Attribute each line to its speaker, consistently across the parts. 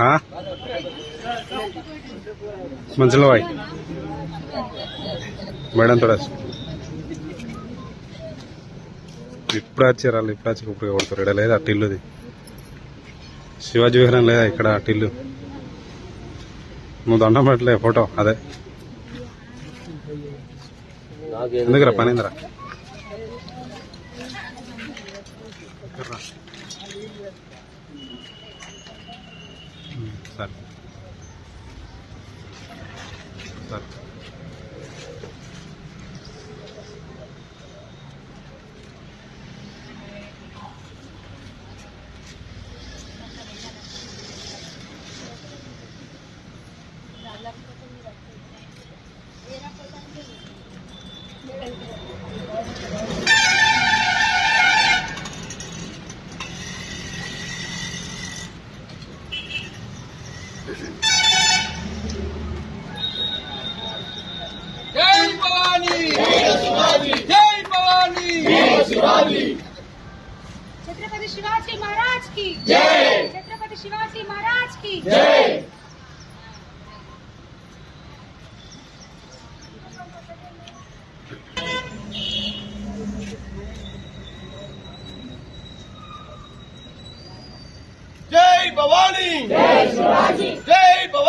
Speaker 1: ఆ? మంచిలో మేడం తోడ. ఇప్పుడు వచ్చారు వాళ్ళు ఇప్పుడు వచ్చి ఇప్పుడు కొడతారు. ఇక్కడ లేదా టిల్లుది? శివాజీ విహారం లేదా ఇక్కడ టిల్లు? నువ్వు దండం పెట్టలే ఫోటో అదే. ఎందుకురా పనిందిరా? సరే. సరే.
Speaker 2: జై భవానీ జై భవానీ
Speaker 3: छत्रपति शिवाजी महाराज की जय छत्रपति शिवाजी महाराज की
Speaker 2: జై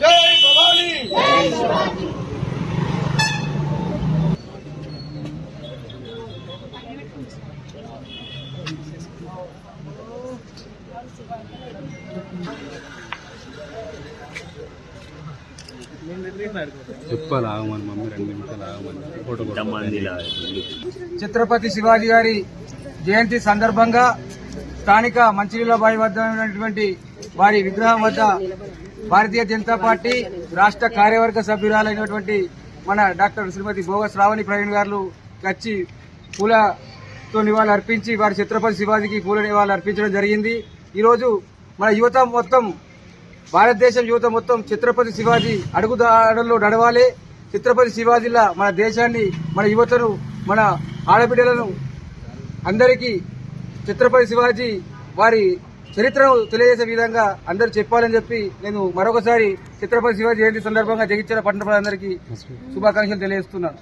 Speaker 2: జై భవానీ జై భవానీ
Speaker 1: చెప్పాలి. ఆగమని మమ్మీ రెండు నిమిషాలు ఆగమని
Speaker 4: ఛత్రపతి శివాజీ గారి జయంతి సందర్భంగా స్థానిక మంచినీళ్ళబాయి వద్ద ఉన్నటువంటి వారి విగ్రహం వద్ద భారతీయ జనతా పార్టీ రాష్ట్ర కార్యవర్గ సభ్యురాలైనటువంటి మన డాక్టర్ శ్రీమతి భోగ శ్రావణి ప్రవీణ్ గారు వచ్చి పూలతో నివాళులు అర్పించి వారి ఛత్రపతి శివాజీకి పూల నివాళులు అర్పించడం జరిగింది. ఈరోజు మన యువత మొత్తం భారతదేశం యువత మొత్తం ఛత్రపతి శివాజీ అడుగుదాడల్లో నడవాలి. ఛత్రపతి శివాజీలా మన దేశాన్ని మన యువతను మన ఆడబిడ్డలను అందరికీ ఛత్రపతి శివాజీ వారి చరిత్రను తెలియజేసే విధంగా అందరూ చెప్పాలని చెప్పి నేను మరొకసారి ఛత్రపతి శివాజీ జయంతి సందర్భంగా జగిత్యాల పట్టణ ప్రజలందరికీ శుభాకాంక్షలు తెలియజేస్తున్నాను.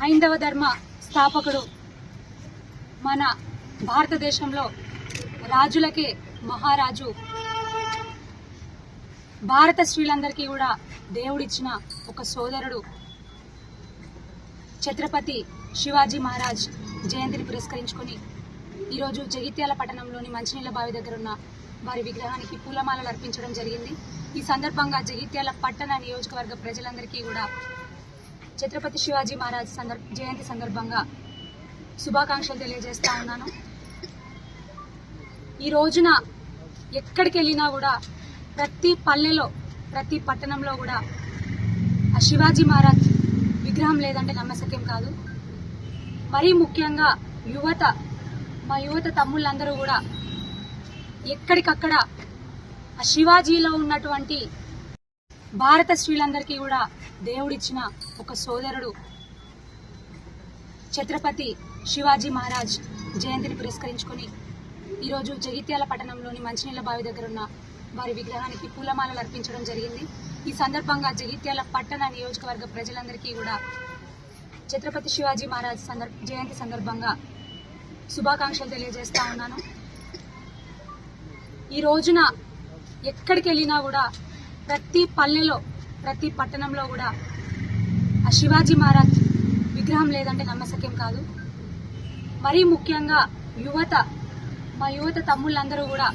Speaker 3: హైందవ ధర్మ స్థాపకుడు మన భారతదేశంలో రాజులకే మహారాజు. భారత స్త్రీలందరికీ కూడా దేవుడిచ్చిన ఒక సోదరుడు ఛత్రపతి శివాజీ మహారాజ్ జయంతిని పురస్కరించుకొని ఈరోజు జగిత్యాల పట్టణంలోని మంచినీళ్ళ బావి దగ్గర ఉన్న వారి విగ్రహానికి పూలమాలలు అర్పించడం జరిగింది. ఈ సందర్భంగా జగిత్యాల పట్టణ నియోజకవర్గ ప్రజలందరికీ కూడా ఛత్రపతి శివాజీ మహారాజ్ సందర్భ జయంతి సందర్భంగా శుభాకాంక్షలు తెలియజేస్తా ఉన్నాను. ఈ రోజున ఎక్కడికి వెళ్ళినా కూడా ప్రతి పల్లెలో ప్రతి పట్టణంలో కూడా ఆ శివాజీ మహారాజ్ విగ్రహం లేదంటే నమ్మశక్యం కాదు. మరీ ముఖ్యంగా యువత మా యువత తమ్ముళ్ళందరూ కూడా ఎక్కడికక్కడ ఆ శివాజీలో ఉన్నటువంటి భారత స్త్రీలందరికీ కూడా దేవుడిచ్చిన ఒక సోదరుడు ఛత్రపతి శివాజీ మహారాజ్ జయంతిని పురస్కరించుకొని ఈరోజు జగిత్యాల పట్టణంలోని మంచినీళ్ళ బావి దగ్గర ఉన్న వారి విగ్రహానికి పూలమాలలు అర్పించడం జరిగింది. ఈ సందర్భంగా జగిత్యాల పట్టణ నియోజకవర్గ ప్రజలందరికీ కూడా ఛత్రపతి శివాజీ మహారాజ్ సందర్భ జయంతి సందర్భంగా శుభాకాంక్షలు తెలియజేస్తా ఉన్నాను. ఈ రోజున ఎక్కడికి వెళ్ళినా కూడా ప్రతి పల్లెలో ప్రతి పట్టణంలో కూడా ఆ శివాజీ మహారాజ్ విగ్రహం లేదంటే నమ్మసక్యం కాదు. మరీ ముఖ్యంగా యువత మా యువత తమ్ముళ్ళందరూ కూడా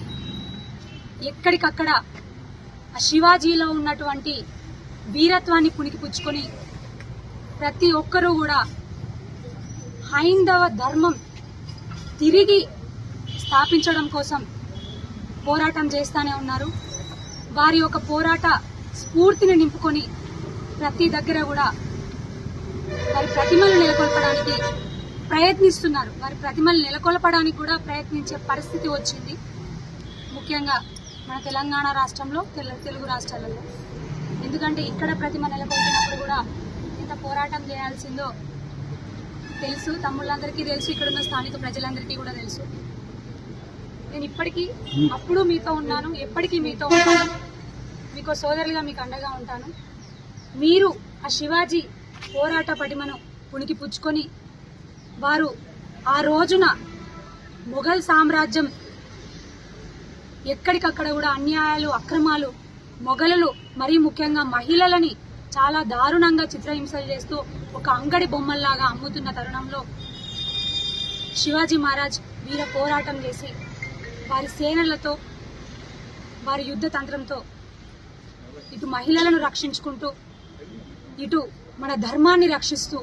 Speaker 3: ఎక్కడికక్కడ ఆ శివాజీలో ఉన్నటువంటి వీరత్వాన్ని పుణికిపుచ్చుకొని ప్రతి ఒక్కరూ కూడా హైందవ ధర్మం తిరిగి స్థాపించడం కోసం పోరాటం చేస్తానే ఉన్నారు. వారి యొక్క పోరాట స్ఫూర్తిని నింపుకొని ప్రతి దగ్గర కూడా వారి ప్రతిమలు నెలకొల్పడానికి ప్రయత్నిస్తున్నారు. వారి ప్రతిమలు నెలకొల్పడానికి కూడా ప్రయత్నించే పరిస్థితి వచ్చింది. ముఖ్యంగా మన తెలంగాణ రాష్ట్రంలో తెల- తెలుగు రాష్ట్రాలలో. ఎందుకంటే ఇక్కడ ప్రతిమ నెలకొల్పినప్పుడు కూడా ఎంత పోరాటం చేయాల్సిందో తెలుసు. తమ్ముళ్ళందరికీ తెలుసు. ఇక్కడ ఉన్న స్థానిక ప్రజలందరికీ కూడా తెలుసు. నేను ఇప్పటికీ అప్పుడు మీతో ఉన్నాను. ఎప్పటికీ మీతో ఉంటాను మీకు సోదరులుగా మీకు అండగా ఉంటాను. మీరు ఆ శివాజీ పోరాట పటిమను పుణికి పుచ్చుకొని వారు ఆ రోజున మొఘల్ సామ్రాజ్యం ఎక్కడికక్కడ కూడా అన్యాయాలు అక్రమాలు మొఘలులు మరీ ముఖ్యంగా మహిళలని చాలా దారుణంగా చిత్రహింసలు చేస్తూ ఒక అంగడి బొమ్మల్లాగా అమ్ముతున్న తరుణంలో శివాజీ మహారాజ్ వీర పోరాటం చేసి వారి సేనలతో వారి యుద్ధ తంత్రంతో ఇటు మహిళలను రక్షించుకుంటూ ఇటు మన ధర్మాన్ని రక్షిస్తూ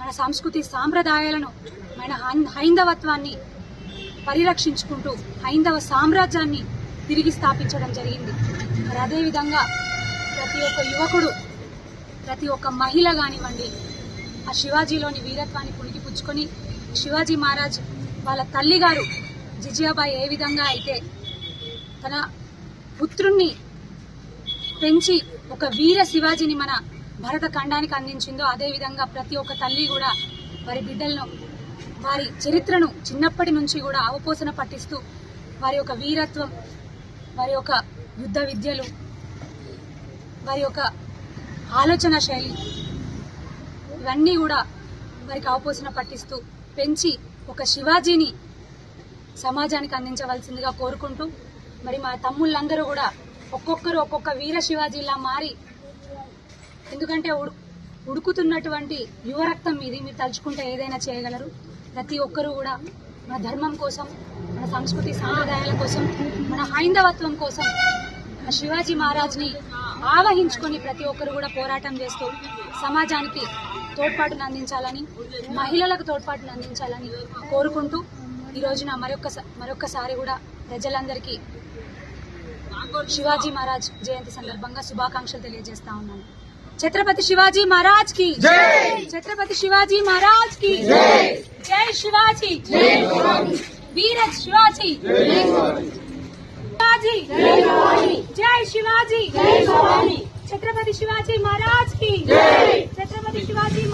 Speaker 3: మన సంస్కృతి సాంప్రదాయాలను మన హైందవత్వాన్ని పరిరక్షించుకుంటూ హైందవ సామ్రాజ్యాన్ని తిరిగి స్థాపించడం జరిగింది. మరి అదేవిధంగా ప్రతి ఒక్క యువకుడు ప్రతి ఒక్క మహిళ కానివ్వండి ఆ శివాజీలోని వీరత్వాన్ని పుణికిపుచ్చుకొని శివాజీ మహారాజ్ వాళ్ళ తల్లిగారు జిజియాబాయి ఏ విధంగా అయితే తన పుత్రుణ్ణి పెంచి ఒక వీర శివాజీని మన భరత ఖండానికి అందించిందో అదేవిధంగా ప్రతి ఒక్క తల్లి కూడా వారి బిడ్డలను వారి చరిత్రను చిన్నప్పటి నుంచి కూడా అవపోసన పట్టిస్తూ వారి యొక్క వీరత్వం వారి యొక్క యుద్ధ విద్యలు వారి యొక్క ఆలోచన శైలి ఇవన్నీ కూడా వారికి అవపోసన పట్టిస్తూ పెంచి ఒక శివాజీని సమాజానికి అందించవలసిందిగా కోరుకుంటూ మరి మా తమ్ముళ్ళందరూ కూడా ఒక్కొక్కరు ఒక్కొక్క వీర శివాజీలా మారి ఎందుకంటే ఉడు- ఉడుకుతున్నటువంటి యువరక్తం ఇది మీరు తలుచుకుంటే ఏదైనా చేయగలరు. ప్రతి ఒక్కరూ కూడా మన ధర్మం కోసం మన సంస్కృతి సాంప్రదాయాల కోసం మన హైందవత్వం కోసం మన శివాజీ మహారాజ్ని ఆవహించుకొని ప్రతి ఒక్కరు కూడా పోరాటం చేస్తూ సమాజానికి తోడ్పాటును అందించాలని మహిళలకు తోడ్పాటును అందించాలని కోరుకుంటూ ఈ రోజున మరొక మరొకసారి కూడా ప్రజలందరికీ శివాజీ మహారాజ్ జయంతి సందర్భంగా శుభాకాంక్షలు తెలియజేస్తా ఉన్నాను. ఛత్రపతి శివాజీ మహారాజ్కి ఛత్రపతి శివాజీ మహారాజ్కి జై! శివాజీ! వీర శివాజీ! శివాజీ! జై శివాజీ! ఛత్రపతి శివాజీ మహారాజ్కి ఛత్రపతి శివాజీ